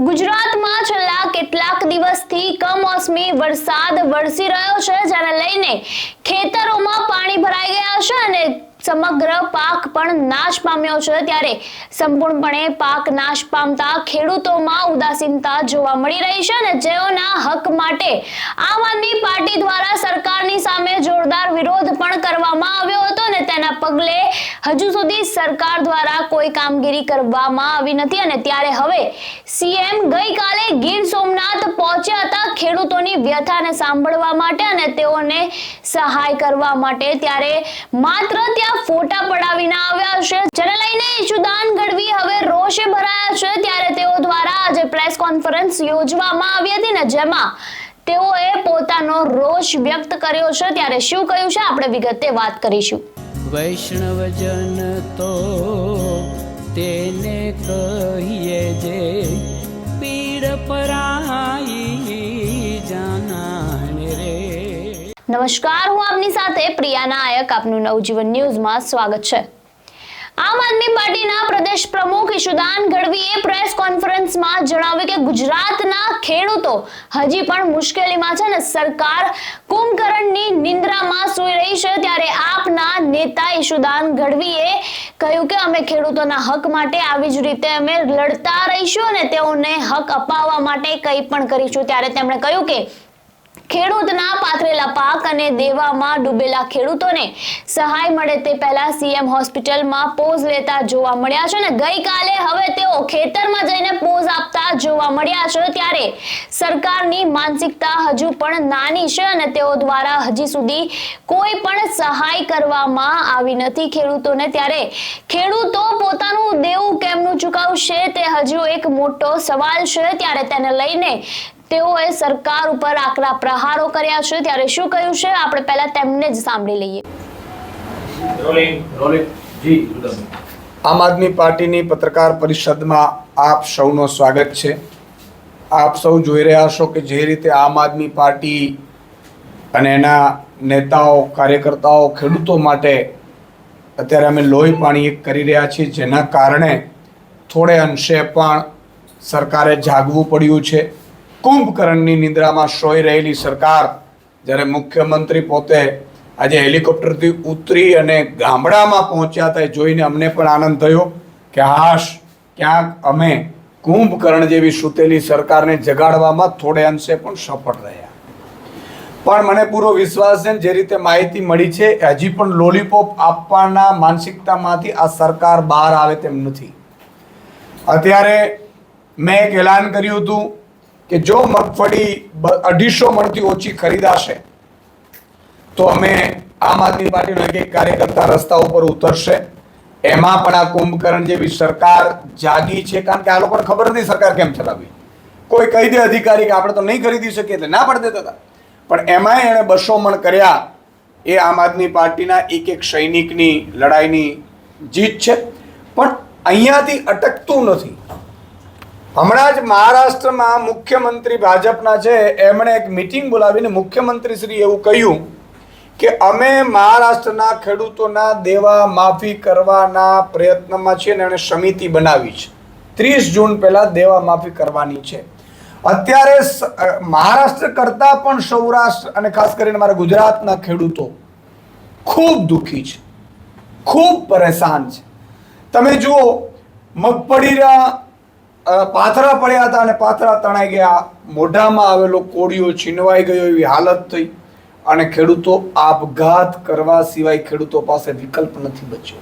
ગુજરાતમાં છેલ્લા કેટલાક દિવસથી કમોસમી વરસાદ વરસી રહ્યો છે, જેને લઈને ખેતરોમાં પાણી ભરાઈ ગયા છે અને સમગ્ર પાક પણ નાશ પામ્યો છે. ત્યારે સંપૂર્ણપણે પાક નાશ પામતા ખેડૂતોમાં ઉદાસીનતા જોવા મળી રહી છે અને જેઓના હક માટે આમ આદમી પાર્ટી દ્વારા સરકારની સામે જોરદાર વિરોધ પણ કરવામાં આવ્યો હતો અને તેના પગલે હજુ સુધી સરકાર દ્વારા કોઈ કામગીરી કરવામાં આવી નથી અને ત્યારે હવે સીએમ ગઈકાલે ગીર સોમનાથ પહોંચ્યા હતા ખેડૂતોની વ્યથાને સાંભળવા માટે અને તેઓને સહાય કરવા માટે. ત્યારે માત્ર ત્યાં ફોટા પડાવીને આવ્યા છે. જેને લઈને ઈશુદાન ગઢવી હવે રોષે ભરાયા છે. ત્યારે તેઓ દ્વારા આજે પ્રેસ કોન્ફરન્સ યોજવામાં આવી હતી ને જેમાં તેઓએ પોતાનો રોષ વ્યક્ત કર્યો છે. ત્યારે શું કહ્યું છે? આપણે વિગતે વાત કરીશું. વૈષ્ણવજન તો તેને કહીએ જે પીડ પરાઈ નમસ્કાર, હું આપની સાથે પ્રિયા નાયક. આપનું નવજીવન ન્યૂઝમાં સ્વાગત છે. આમ આદમી પાર્ટીના પ્રદેશ પ્રમુખ ઈશુદાન ગઢવીએ પ્રેસ કોન્ફરન્સમાં જણાવ્યું કે ગુજરાતના ખેડૂતો હજી પણ મુશ્કેલીમાં છે અને સરકાર કુંભકરણની નિંદ્રામાં સૂઈ રહી છે. ત્યારે આપના નેતા ઈશુદાન ગઢવીએ કહ્યું કે અમે ખેડૂતોના હક માટે આવી જ રીતે અમે લડતા રહીશું અને તેઓને હક અપાવવા માટે કંઈ પણ કરીશું. ત્યારે તેમણે કહ્યું કે ખેડૂતના પાથરેલા પાક અને દેવામાં ડૂબેલા ખેડૂતોને સહાય મળે તે પહેલા સીએમ હોસ્પિટલમાં પોઝ લેતા જોવા મળ્યા છે અને ગઈકાલે હવે તેઓ ખેતરમાં જઈને પોઝ આપતા જોવા મળ્યા છે ત્યારે સરકારની માનસિકતા હજુ પણ નાની છે અને તેઓ દ્વારા હજી સુધી કોઈ પણ સહાય કરવામાં આવી નથી ખેડૂતોને ત્યારે ખેડૂતો પોતાનું દેવું કેમનું ચૂકવશે તે હજુ એક મોટો સવાલ છે ત્યારે તેને લઈને તેઓએ સરકાર ઉપર આકરા પ્રહારો કર્યા છે. ત્યારે શું કહ્યું છે? આપણે પહેલા તેમને જ સાંભળી લઈએ. આમ આદમી પાર્ટીની પત્રકાર પરિષદમાં આપ સૌનો સ્વાગત છે. આપ સૌ જોઈ રહ્યા છો કે જે રીતે આમ આદમી પાર્ટી અને એના નેતાઓ કાર્યકર્તાઓ ખેડૂતો માટે અત્યારે અમે લોહી પાણી એક કરી રહ્યા છીએ જેના કારણે થોડે અંશે પણ સરકારે જાગવું પડ્યું છે. કુંભકર્ણની નિંદ્રામાં સોઈ રહેલી સરકાર જ્યારે મુખ્યમંત્રી પોતે આજે હેલિકોપ્ટરથી ઉતરી અને ગામડામાં પહોંચ્યા હતા જોઈને અમને પણ આનંદ થયો કે હાશ, ક્યાંક અમે કુંભકર્ણ જેવી સૂતેલી સરકારને જગાડવામાં થોડે અંશે પણ સફળ રહ્યા. પણ મને પૂરો વિશ્વાસ છે જે રીતે માહિતી મળી છે, હજી પણ લોલીપોપ આપવાના માનસિકતામાંથી આ સરકાર બહાર આવે તેમ નથી. અત્યારે મેં એક એલાન કર્યું હતું કે જો મગફળી અઢીસો મણથી ઓછી ખરીદાશે, તો અમે આમ આદમી પાર્ટીનો એક એક કાર્યકર્તા રસ્તા ઉપર ઉતરશે. એમાં પણ આ કુંભકર્ણ જેવી સરકાર જાગી છે, કારણ કે આ લોકોને ખબર નથી સરકાર કેમ ચલાવી કોઈ કહી દે અધિકારી કે આપણે તો નહીં ખરીદી શકીએ એટલે ના પડ દેતા હતા. પણ એમાંય એણે બસો મણ કર્યા. એ આમ આદમી પાર્ટીના એક એક સૈનિકની લડાઈની જીત છે. પણ અહીંયાથી અટકતું નથી. હમણાં જ મહારાષ્ટ્રમાં મુખ્યમંત્રી ભાજપના છે, એમણે એક મિટિંગ બોલાવીને મુખ્યમંત્રી શ્રી એવું કહ્યું કે અમે મહારાષ્ટ્રના ખેડૂતોના દેવા માફી કરવાના પ્રયત્નમાં છીએ અને એણે સમિતિ બનાવી છે. ત્રીસ જૂન પહેલા દેવા માફી કરવાની છે. અત્યારે મહારાષ્ટ્ર કરતાં પણ સૌરાષ્ટ્ર અને ખાસ કરીને મારા ગુજરાતના ખેડૂતો ખૂબ દુઃખી છે. ખૂબ પરેશાન છે. તમે જુઓ, મગફળીના પાથરા પડ્યા હતા અને પાથરા તણાઈ ગયા. મોઢામાં આવેલો કોળિયો છીનવાઈ ગયો એવી હાલત થઈ અને ખેડૂતો આપઘાત કરવા સિવાય ખેડૂતો પાસે વિકલ્પ નથી બચ્યો.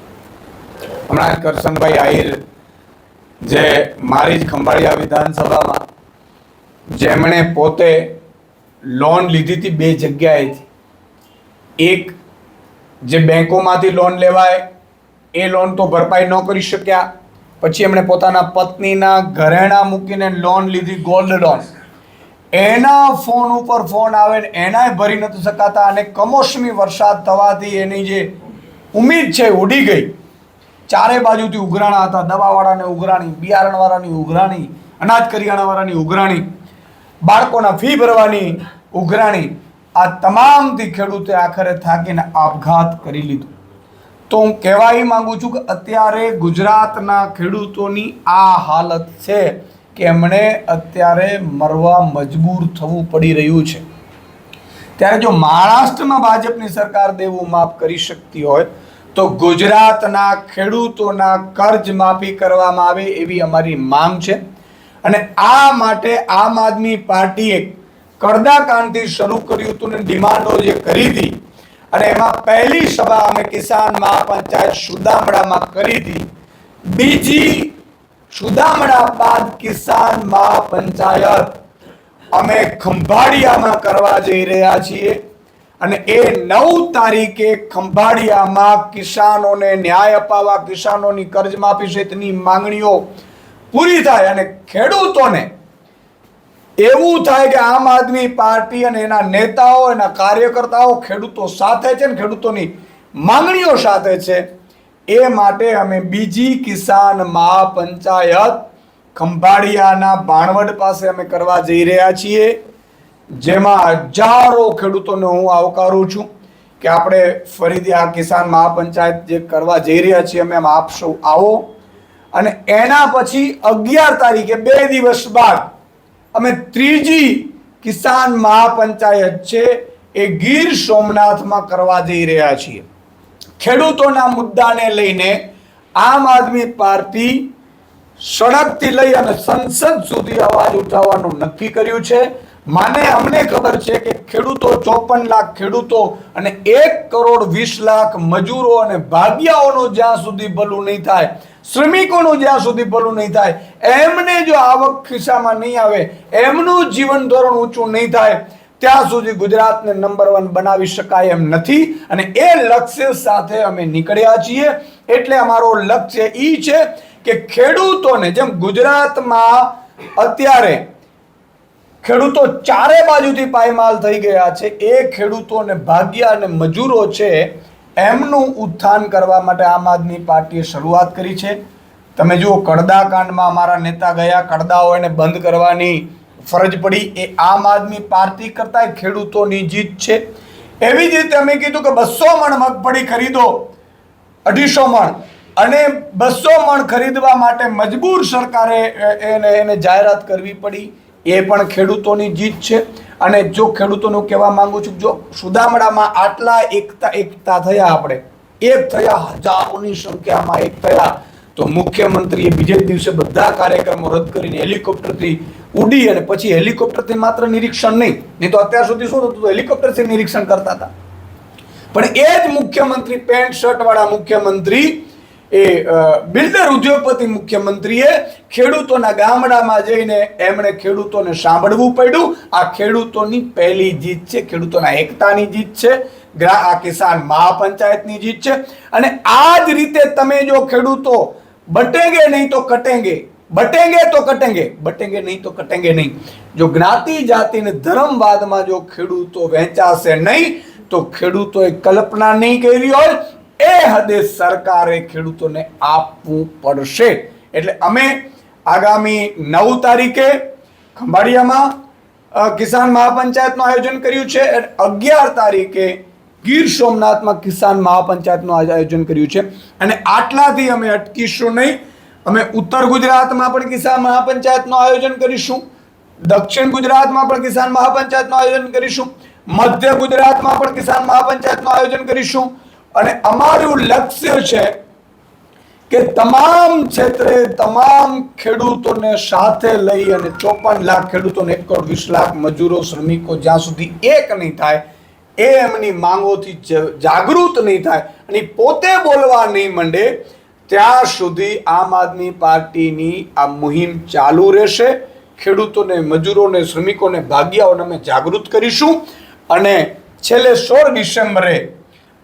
હમણાં કરશનભાઈ આહિર, જે મારી જ ખંભાળિયા વિધાનસભામાં જેમણે પોતે લોન લીધી હતી બે જગ્યાએથી. એક જે બેંકોમાંથી લોન લેવાય, એ લોન તો ભરપાઈ ન કરી શક્યા. પછી એમણે પોતાના પત્નીના ઘરેણા મૂકીને લોન લીધી ગોલ્ડ લોન એના ફોન ઉપર ફોન આવે ને એનાય ભરી નથી શકાતા અને કમોસમી વરસાદ થવાથી એની જે ઉમીદ છે ઉડી ગઈ. ચારે બાજુથી ઉઘરાણા હતા, દવાવાળાને ઉઘરાણી, બિયારણવાળાની ઉઘરાણી, અનાજ કરિયાણાવાળાની ઉઘરાણી, બાળકોના ફી ભરવાની ઉઘરાણી, આ તમામથી ખેડૂતે આખરે થાકીને આપઘાત કરી લીધું. તો હું કહેવા એ માંગુ છું કે અત્યારે ગુજરાતના ખેડૂતોની આ હાલત છે કે એમણે અત્યારે મરવા મજબૂર થવું પડી રહ્યું છે. ત્યારે જો મહારાષ્ટ્રમાં ભાજપની સરકાર દેવું માફ કરી શકતી હોય, તો ગુજરાતના ખેડૂતોના કર્જ માફી કરવામાં આવે એવી અમારી માંગ છે. અને આ માટે આમ આદમી પાર્ટીએ કરદાકાંડથી શરૂ કર્યું હતું ને ડિમાન્ડો જે કરી હતી અને એમાં પહેલી સભા અમે કિસાન મહાપંચાયત સુદામડામાં કરી હતી. બીજી સુદામડા બાદ કિસાન મહાપંચાયત અમે ખંભાળિયામાં કરવા જઈ રહ્યા છીએ અને એ નવ તારીખે ખંભાળિયામાં કિસાનોને ન્યાય અપાવવા, કિસાનોની કર્જમાફી સહિતની માંગણીઓ પૂરી થાય અને ખેડૂતોને એવું થાય કે આમ આદમી પાર્ટી અને એના નેતાઓ, એના કાર્યકર્તાઓ ખેડૂતો સાથે છે ને ખેડૂતોની માંગણીઓ સાથે છે, એ માટે અમે બીજી કિસાન મહાપંચાયત ખંભાળિયાના ભાણવડ પાસે અમે કરવા જઈ રહ્યા છીએ. જેમાં હજારો ખેડૂતોને હું આવકારું છું કે આપણે ફરીથી આ કિસાન મહાપંચાયત જે કરવા જઈ રહ્યા છીએ, અમે આપ આવો. અને એના પછી અગિયાર તારીખે બે દિવસ બાદ અમે ત્રીજી કિસાન મહાપંચાયત છે, એ ગીર સોમનાથમાં કરવા જઈ રહ્યા છીએ. ખેડૂતોના મુદ્દાને લઈને આમ આદમી પાર્ટી સડકથી લઈ અને સંસદ સુધી અવાજ ઉઠાવવાનું નક્કી કર્યું છે. માને અમને ખબર છે કે ખેડૂતો ચોપન લાખ ખેડૂતો અને એક કરોડ વીસ લાખ મજૂરો અને ભાગ્યાઓનું જ્યાં સુધી ભલું નહીં થાય, શ્રમિકોનું જ્યાં સુધી ભલું નહીં થાય, એમને જો આવક ખિસ્સામાં નહીં આવે, એમનું જીવન ધોરણ ઊંચું નહીં થાય, ત્યાં સુધી ગુજરાતને નંબર વન બનાવી શકાય એમ નથી અને એ લક્ષ્ય સાથે અમે નીકળ્યા છીએ. એટલે અમારો લક્ષ્ય એ છે કે ખેડૂતોને જેમ ગુજરાતમાં અત્યારે ખેડૂતો ચારે બાજુથી પાયમાલ થઈ ગયા છે. એ ખેડૂતોને ભાગ્યા અને મજૂરો છે એમનું ઉત્થાન કરવા માટે આમ આદમી પાર્ટીએ શરૂઆત કરી છે. તમે જુઓ, કડદા કાંડમાં અમારા નેતા ગયા. કડદાઓ એને બંધ કરવાની ફરજ પડી. એ આમ આદમી પાર્ટી કરતા ખેડૂતોની જીત છે. એવી જ રીતે અમે કીધું કે બસો મણ મગફળી ખરીદો. અઢીસો મણ. અને બસો મણ ખરીદવા માટે મજબૂર સરકારે એને એને જાહેરાત કરવી પડી. એ પણ ખેડૂતોની જીત છે. અને જો ખેડૂતોનું કહેવા માંગુ છું જો સુદામડામાં આટલા એકતા એકતા થયા આપણે, એક થયા હજારોની સંખ્યામાં એક થયા, તો મુખ્યમંત્રીએ બીજે દિવસે બધા કાર્યક્રમો રદ કરીને હેલિકોપ્ટરથી ઉડી અને પછી હેલિકોપ્ટરથી માત્ર નિરીક્ષણ નહીં નહીં તો અત્યાર સુધી શું થતું હેલિકોપ્ટરથી નિરીક્ષણ કરતા હતા. પણ એ જ મુખ્યમંત્રી, પેન્ટ શર્ટ વાળા મુખ્યમંત્રી એ બિલ્ડર ઉદ્યોગપતિ મુખ્યમંત્રીએ ખેડૂતોના ગામડામાં જઈને એમણે ખેડૂતોને સાંભળવું પડ્યું. આ ખેડૂતોની પહેલી જીત છે, ખેડૂતોના એકતાની જીત છે આ કિસાન મહાપંચાયતની જીત છે. અને આ જ રીતે તમે જો ખેડૂતો બટેંગે નહીં તો કટેંગે, બટેંગે તો કટેંગે, બટેંગે નહીં તો કટેંગે નહીં. જો જ્ઞાતિ, જાતિ ને ધર્મવાદમાં જો ખેડૂતો વહેંચાશે નહીં, તો ખેડૂતોએ કલ્પના નહીં કરી હોય એ હદે સરકારે ખેડૂતોને આપવું પડશે. એટલે અમે આગામી નવ તારીખે ખંભાળિયામાં કિસાન મહાપંચાયતનું આયોજન કર્યું છે અગિયાર તારીખે ગીર સોમનાથમાં કિસાન મહાપંચાયતનું આયોજન કર્યું છે. અને આટલાથી અમે અટકીશું નહીં. અમે ઉત્તર ગુજરાતમાં પણ કિસાન મહાપંચાયતનું આયોજન કરીશું. દક્ષિણ ગુજરાતમાં પણ કિસાન મહાપંચાયતનું આયોજન કરીશું. મધ્ય ગુજરાતમાં પણ કિસાન મહાપંચાયતનું આયોજન કરીશું. અને અમારું લક્ષ્ય છે કે તમામ ક્ષેત્રે તમામ ખેડૂતોને સાથે લઈ અને ચોપન લાખ ખેડૂતોને એક કરોડ વીસ લાખ મજૂરો, શ્રમિકો જ્યાં સુધી એક નહીં થાય, એ એમની માંગોથી જાગૃત નહીં થાય અને પોતે બોલવા નહીં માંડે, ત્યાં સુધી આમ આદમી પાર્ટીની આ મુહિમ ચાલુ રહેશે. ખેડૂતોને, મજૂરોને, શ્રમિકોને, ભાગ્યાઓને અમે જાગૃત કરીશું અને છેલ્લે સોળ ડિસેમ્બરે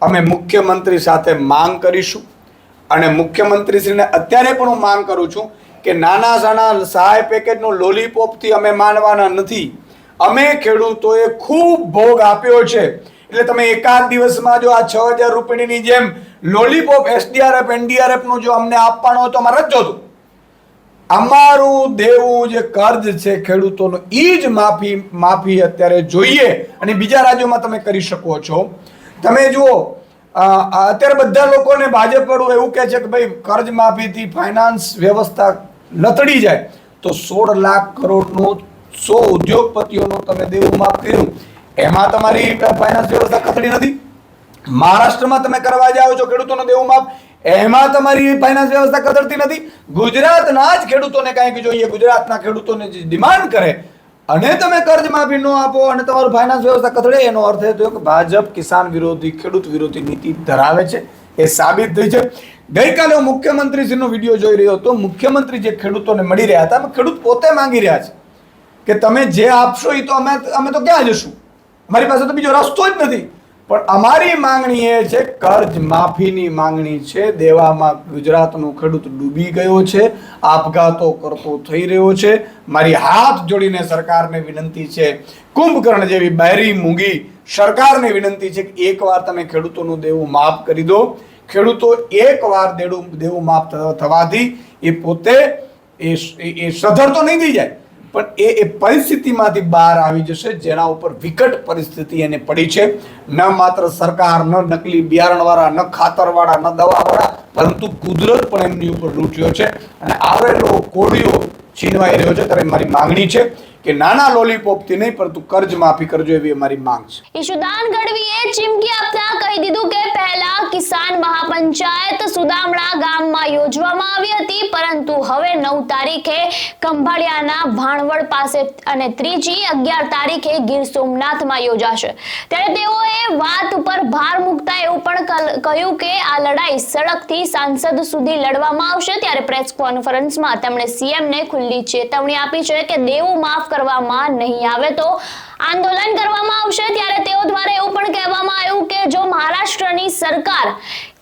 અમે મુખ્યમંત્રી સાથે માંગ કરીશું અને મુખ્યમંત્રીશ્રીને અત્યારે પણ હું માંગ કરું છું કે નાના સાના સહાય પેકેજનું લોલીપોપથી અમે માનવાના નથી. અમે ખેડૂતોએ ખૂબ ભોગ આપ્યો છે. એટલે તમે એકાદ દિવસમાં જો આ છ હજાર રૂપિયાની જેમ લોલીપોપ એસડીઆરએફ, એનડીઆરએફનું જો અમને આપવાનો હોય તો અમારે જ જોતું. અમારું દેવું જે કર્જ છે ખેડૂતોનું એ જ માફી માફી અત્યારે જોઈએ અને બીજા રાજ્યોમાં તમે કરી શકો છો. તમે જુઓ અત્યારે બધા લોકોને ભાજપ વાળું એવું કહે છે કે ભાઈ, કર્જ માફીથી ફાઇનાન્સ વ્યવસ્થા લથડી જાય. તો સોળ લાખ કરોડનું સો ઉદ્યોગપતિઓનું તમે દેવું માફ કર્યું. એમાં તમારી ફાઇનાન્સ વ્યવસ્થા કથળી નથી. મહારાષ્ટ્રમાં તમે કરવા જાઓ છો ખેડૂતોનો દેવું માફ, એમાં તમારી ફાઇનાન્સ વ્યવસ્થા કથળતી નથી. ગુજરાતના જ ખેડૂતોને કાંઈક જોઈએ. ગુજરાતના ખેડૂતોને જે ડિમાન્ડ કરે અને તમે કર્જ માફી ન આપો અને તમારું ફાઇનાન્સ વ્યવસ્થા કથળે, એનો અર્થ એ થયો કે ભાજપ કિસાન વિરોધી, ખેડૂત વિરોધી નીતિ ધરાવે છે, એ સાબિત થઈ છે. ગઈકાલે હું મુખ્યમંત્રીશ્રીનો વીડિયો જોઈ રહ્યો હતો. મુખ્યમંત્રી જે ખેડૂતોને મળી રહ્યા હતા ખેડૂત પોતે માંગી રહ્યા છે કે તમે જે આપશો એ તો અમે અમે તો ક્યાં જશું? અમારી પાસે તો બીજો રસ્તો જ નથી. પણ અમારી માંગણી એ છે, કર્જ માફીની માંગણી છે. દેવામાં ગુજરાતનો ખેડૂત ડૂબી ગયો છે, આપઘાતો કરતો થઈ રહ્યો છે. મારી હાથ જોડીને સરકારને વિનંતી છે, કુંભકર્ણ જેવી બહેરી મૂંગી સરકારને વિનંતી છે કે એકવાર તમે ખેડૂતોનું દેવું માફ કરી દો. ખેડૂતો એકવાર દેડું દેવું માફ થવાથી એ પોતે એ સધર તો નહીં થઈ જાય. પણ એ એ પરિસ્થિતિમાંથી બહાર આવી જશે, જેના ઉપર વિકટ પરિસ્થિતિ એને પડી છે. ન માત્ર સરકાર, ન નકલી બિયારણવાળા, ન ખાતરવાળા, ન દવાવાળા, પરંતુ કુદરત પણ એમની ઉપર લૂંટ્યો છે. અને આવેલો કોળીઓ છીનવાઈ રહ્યો છે. ત્યારે મારી માંગણી છે કે નાના લોલીપોપથી નહીં, પરંતુ કર્જ માફી કરજો એવી અમારી માંગ છે. ઈશુદાન ગઢવીએ ચીમકી આપતા કહી દીધું કે પહેલા કિસાન મહાપંચાયત સુદામડા ગામમાં યોજવામાં આવી હતી, પરંતુ હવે નવ તારીખે કંભાળિયાના ભાણવડ પાસે અને ત્રીજી અગિયાર તારીખે ગીર સોમનાથમાં યોજાશે. ત્યારે તેઓએ વાત ઉપર ભાર મૂકતા એવું પણ કહ્યું કે આ લડાઈ સડકથી સાંસદ સુધી લડવામાં આવશે. ત્યારે પ્રેસ કોન્ફરન્સમાં તેમણે સીએમને ખુલ્લી ચેતવણી આપી છે કે દેવું માફ કરવામાં નહીં આવે તો આંદોલન કરવામાં આવશે ત્યારે તેઓ દ્વારા એવું પણ કહેવામાં આવ્યું કે જો મહારાષ્ટ્રની સરકાર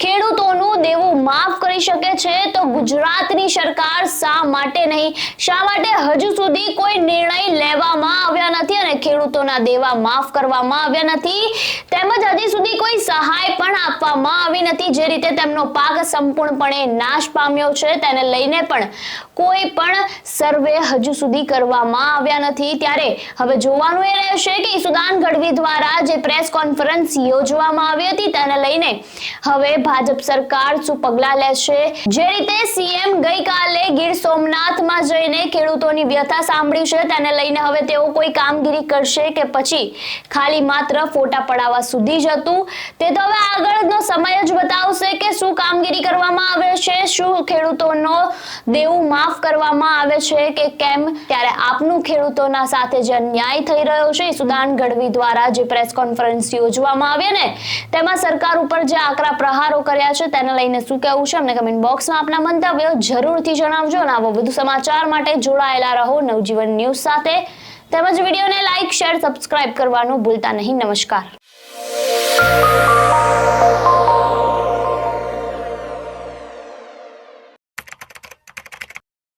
ખેડૂતોનું દેવું માફ કરી શકે છે, તો ગુજરાતની સરકાર શા માટે નહીં? શા માટે હજુ સુધી કોઈ નિર્ણય લેવામાં આવ્યા નથી અને ખેડૂતોના દેવા માફ કરવામાં આવ્યા નથી? તેમજ હજી સુધી કોઈ સહાય પણ આપવામાં આવી નથી, જે રીતે તેમનો પાક સંપૂર્ણપણે નાશ પામ્યો છે, તેને લઈને પણ કોઈ પણ સર્વે હજુ સુધી કરવામાં આવ્યા નથી. ત્યારે હવે જોવાનું એ રહેશે કે સુદાન ગઢવી દ્વારા જે પ્રેસ કોન્ફરન્સ યોજવામાં આવી હતી તેને લઈને હવે ભાજપ સરકાર શું પગલાં લેશે? જે રીતે સીએમ ગઈકાલે ગીર સોમનાથમાં જઈને ખેડૂતોની વ્યથા સાંભળી છે, તેને લઈને હવે તેઓ કોઈ કામગીરી કરશે કે પછી ખાલી માત્ર ફોટા પડાવવા સુધી જ હતું? તે તો હવે આગળનો સમય જ બતાવશે કે શું કામગીરી કરવામાં આવે છે, શું ખેડૂતોનો દેવું માફ કરવામાં આવે છે, કે કેમ? ત્યારે આપનું ખેડૂતોના સાથે જે અન્યાય થઈ રહ્યો છે. સુદાન ગઢવી દ્વારા જે પ્રેસ કોન્ફરન્સ યોજવામાં આવી ને તેમાં સરકાર ઉપર જે આકરા પ્રહારો કર્યા છે તેને લઈને શું કહેવું છે? અમને કમેન્ટ બોક્સમાં આપના મંતવ્યો જરૂરથી જણાવજો અને આવો વધુ સમાચાર માટે જોડાયેલા રહો નવજીવન ન્યૂઝ સાથે. તેમજ વિડીયોને લાઇક શેર સબસ્ક્રાઇબ કરવાનું ભૂલતા નહીં. નમસ્કાર.